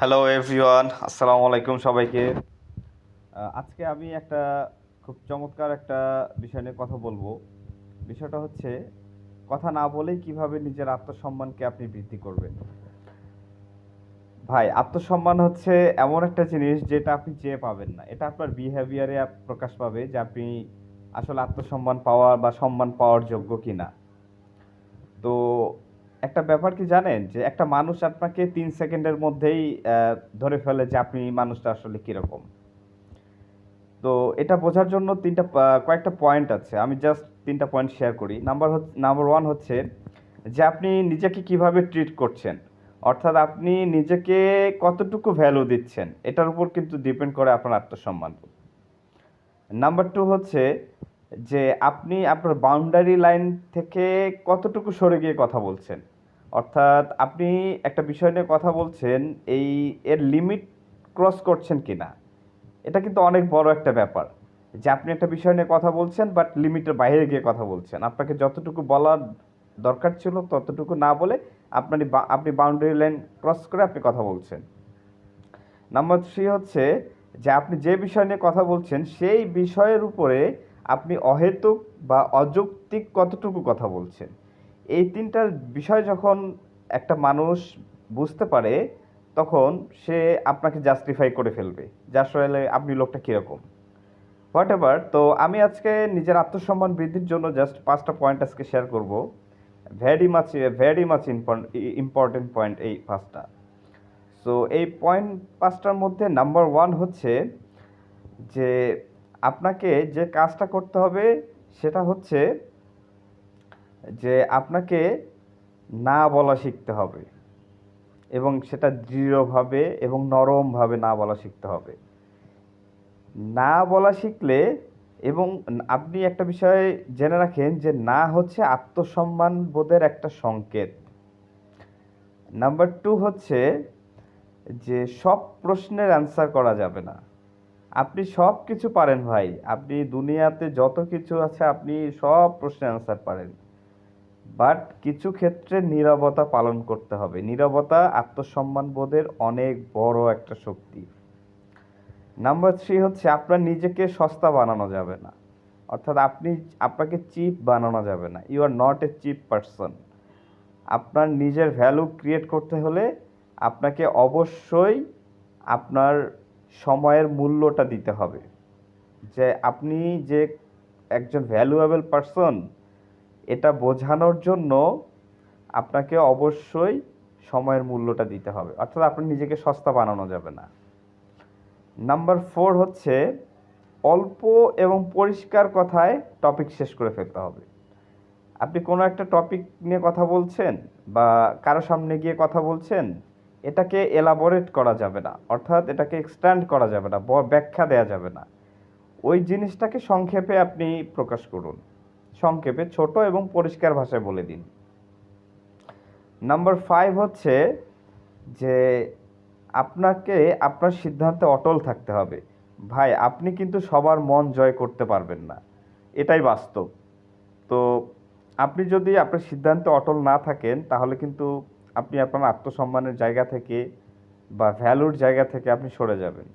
Hello everyone আসসালামু আলাইকুম সবাইকে। আজকে আমি একটা খুব চমৎকার একটা বিষয় নিয়ে কথা বলব। বিষয়টা হচ্ছে, কথা না বলেই কীভাবে নিজের আত্মসম্মানকে আপনি বৃদ্ধি করবেন? ভাই, আত্মসম্মান হচ্ছে এমন একটা জিনিস যেটা আপনি চেয়ে পাবেন না। এটা আপনার বিহেভিয়ারে প্রকাশ পাবে যে আপনি আসলে আত্মসম্মান পাওয়ার বা সম্মান পাওয়ার যোগ্য কিনা। তো একটা ব্যাপার কি জানেন? যে একটা মানুষ আপনাকে তিন সেকেন্ডের মধ্যেই ধরে ফেলে যে আপনি মানুষটা আসলে কীরকম। তো এটা বোঝার জন্য তিনটা কয়েকটা পয়েন্ট আছে। আমি জাস্ট তিনটা পয়েন্ট শেয়ার করি। নাম্বার নাম্বার ওয়ান হচ্ছে যে আপনি নিজেকে কীভাবে ট্রিট করছেন? অর্থাৎ আপনি নিজেকে কতটুকু ভ্যালু দিচ্ছেন? এটার উপর কিন্তু ডিপেন্ড করে আপনার আত্মসম্মান। নাম্বার টু হচ্ছে যে আপনি আপনার বাউন্ডারি লাইন থেকে কতটুকু সরে গিয়ে কথা বলছেন? অর্থাৎ আপনি একটা বিষয় নিয়ে কথা বলছেন, এই এর লিমিট ক্রস করছেন কিনা? এটা কিন্তু অনেক বড় একটা ব্যাপার যে আপনি একটা বিষয় নিয়ে কথা বলছেন বাট লিমিটের বাইরে গিয়ে কথা বলছেন। আপনাকে যতটুকু বলার দরকার ছিল, ততটুকু না বলে আপনার আপনি বাউন্ডারি লাইন ক্রস করে আপনি কথা বলছেন। নাম্বার থ্রি হচ্ছে যে আপনি যে বিষয় নিয়ে কথা বলছেন, সেই বিষয়ের উপরে আপনি অহেতুক বা অযৌক্তিক কতটুকু কথা বলছেন? এই তিনটা বিষয় যখন একটা মানুষ বুঝতে পারে, তখন সে আপনাকে জাস্টিফাই করে ফেলবে যে আসলে আপনি লোকটা কীরকম। হোয়াট এভার তো আমি আজকে নিজের আত্মসম্মান বৃদ্ধির জন্য জাস্ট পাঁচটা পয়েন্ট আজকে শেয়ার করব। Very much very much important point এই পাঁচটা। সো এই পয়েন্ট পাঁচটার মধ্যে নাম্বার ওয়ান হচ্ছে যে আপনাকে যে কাজটা করতে হবে সেটা হচ্ছে যে আপনাকে না বলা শিখতে হবে এবং সেটা দৃঢ়ভাবে এবং নরমভাবে না বলা শিখতে হবে। না বলা শিখলে এবং আপনি একটা বিষয় জেনে রাখেন যে না হচ্ছে আত্মসম্মান বোধের একটা সংকেত। নাম্বার টু হচ্ছে যে সব প্রশ্নের অ্যান্সার করা যাবে না। আপনি সব কিছু পারেন ভাই। আপনি দুনিয়াতে যত কিছু আছে, আপনি সব প্রশ্নের অ্যান্সার পারেন। বাট কিছু ক্ষেত্রে নীরবতা পালন করতে হবে। নীরবতা আত্মসম্মান বোধের অনেক বড় একটা শক্তি। নাম্বার থ্রি হচ্ছে, আপনার নিজেকে সস্তা বানানো যাবে না। অর্থাৎ আপনি, আপনাকে চিপ বানানো যাবে না। You are not a cheap person আপনার নিজের ভ্যালু ক্রিয়েট করতে হলে আপনাকে অবশ্যই আপনার সময়ের মূল্যটা দিতে হবে। যে আপনি যে একজন ভ্যালুয়েবল পারসন এটা বোঝানোর জন্য আপনাকে অবশ্যই সময়ের মূল্যটা দিতে হবে। অর্থাৎ আপনার নিজেকে সস্তা বানানো যাবে না। নাম্বার ফোর হচ্ছে, অল্প এবং পরিষ্কার কথায় টপিক শেষ করে ফেলতে হবে। আপনি কোনো একটা টপিক নিয়ে কথা বলছেন বা কারও সামনে গিয়ে কথা বলছেন এটাকে এলাবোরেট করা যাবে না, অর্থাৎ এটাকে এক্সট্যান্ড করা যাবে না ব্যাখ্যা দেওয়া যাবে না। ওই জিনিসটাকে সংক্ষেপে আপনি প্রকাশ করুন। সংক্ষেপে ছোট এবং পরিষ্কার ভাষায় বলে দিন। নাম্বার ফাইভ হচ্ছে যে আপনাকে, আপনার সিদ্ধান্তে অটল থাকতে হবে। ভাই, আপনি কিন্তু সবার মন জয় করতে পারবেন না। এটাই বাস্তব। তো আপনি যদি আপনার সিদ্ধান্তে অটল না থাকেন, তাহলে কিন্তু আপনি আপনার আত্মসম্মানের জায়গা থেকে বা ভ্যালুর জায়গা থেকে আপনি সরে যাবেন।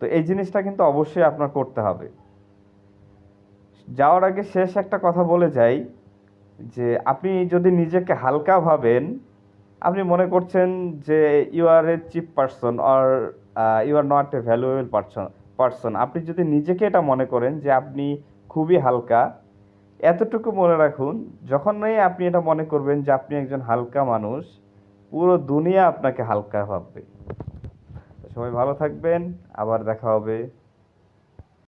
তো এই জিনিসটা কিন্তু অবশ্যই আপনার করতে হবে। যাওয়ার আগে শেষ একটা কথা বলে যাই যে, আপনি যদি নিজেকে হালকা ভাবেন, আপনি মনে করছেন যে you are a cheap person or you are not a valuable person person আপনি যদি নিজেকে এটা মনে করেন যে, আপনি খুবই হালকা এতটুকু মনে রাখুন, যখনই আপনি এটা মনে করবেন যে আপনি একজন হালকা মানুষ, পুরো দুনিয়া আপনাকে হালকা ভাববে। সবাই ভালো থাকবেন, আবার দেখা হবে।